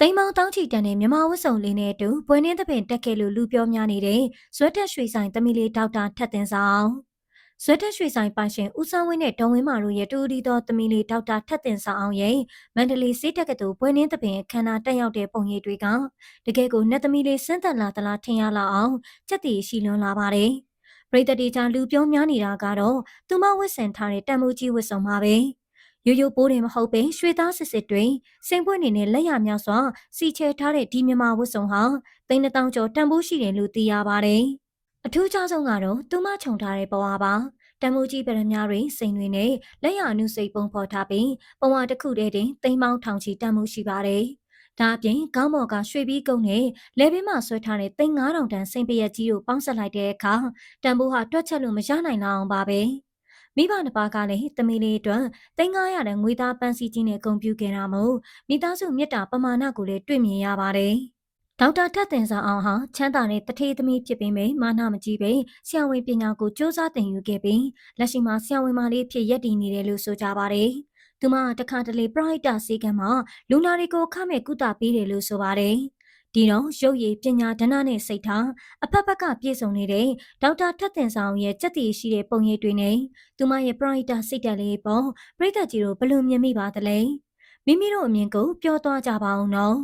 သိမ်းမောင်းတောင်းချီတန်တဲ့မြမဝတ်စုံလေးနဲ့အတူဘွယ်နှင်းသပင်တက်ခဲ့လို့လူပြောများနေတဲ့ဇွတ်တက်ရွှေဆိုင်သမီးလေးဒေါက်တာထက်တင်ဆောင်ဇွတ်တက်ရွှေဆိုင်ပိုင်ရှင်ဦးဆောင်ဝင်းနဲ့ဒေါ်ဝင်းမာတို့ရဲ့တူဒီတော်သမီးလေးဒေါက်တာထက်တင်ဆောင်အောင်ရဲ့မန္တလေးစေးတက်ကတူဘွယ်နှင်းသပင်အခမ်းအနားတက်ရောက်တဲ့ပုံရိပ်တွေကတကယ်ကိုနတ်သမီးလေးစမ်းသက်လာသလားထင်ရလောက်အောင်စက်တီရှိလွန်လာပါတယ်ပရိသတ်တီချာလူပြောများနေတာကတော့သူမဝတ်ဆင်ထားတဲ့တန်မိုးကြီးဝတ်စုံပါပဲ ရိုးရိုးပိုးတယ်မဟုတ်ပဲရွှေသားစစ်စစ်တွင်စိန်ပွင့်နေနဲ့လက်ရမြောက်စွာစီချဲထားတဲ့ဒီမြမဝတ်စုံဟာသိန်းတစ်တောင်ကျော်တန်ဖိုးရှိတယ်လို့သိရပါတယ်။အထူးခြားဆုံးကတော့သူမခြုံထားတဲ့ဘဝပါ။တန်မိုးကြီးပရမများတွေစိန်တွေနဲ့လက်ရအနုစိတ်ပုံဖော်ထားပြီးဘဝတစ်ခုတည်းတင်သိန်းပေါင်းထောင်ချီတန်မိုးရှိပါတယ်။ဒါအပြင်ကောင်းမော်ကရွှေပြီးကုန်းနဲ့လေဘင်းမှာဆွဲထားတဲ့သိန်း9000တန်စိန်ပရက်ကြီးကိုပေါင်းဆက်လိုက်တဲ့အခါတန်ဖိုးဟာတွက်ချက်လို့မရနိုင်တော့အောင်ပါပဲ။ မိဘနှစ်ပါးကလည်းသမီးလေးအတွက်3900တဲ့ငွေသားပန်းစည်းကြီးနဲ့ဂုဏ်ပြုခဲ့တာမို့မိသားစုမြတ်တာပမာဏကိုလည်းတွေ့မြင်ရပါတယ်။ဒေါက်တာထက်တင်စာအောင်ဟာချမ်းသာတဲ့တထေးသမီးဖြစ်ပေမယ့်မာနမကြီးပဲဆရာဝန်ပညာကိုစ조사သင်ယူခဲ့ပြီးလက်ရှိမှာဆရာဝန်မလေးဖြစ်ရက်တည်နေတယ်လို့ဆိုကြပါတယ်။သူမတခါတလေပရိုက်တာစီကံမှာလူနာတွေကိုခမဲ့ကုသပေးတယ်လို့ဆိုပါတယ်။ ဒီတော့ရုပ်ရည်ပညာဒဏနဲ့စိတ်ထားအဖက်ဖက်ကပြည့်စုံနေတဲ့ဒေါက်တာထက်တင်ဆောင်ရဲ့စက်တည်ရှိတဲ့ပုံရိပ်တွေနဲ့သူမရဲ့ပရိုက်တာစိတ်ဓာတ်လေးပေါ်ပြိတ္တကြီးတို့ဘယ်လိုမြင်မိပါသလဲမိမိတို့အမြင်ကိုပြောသွားကြပါအောင်နော်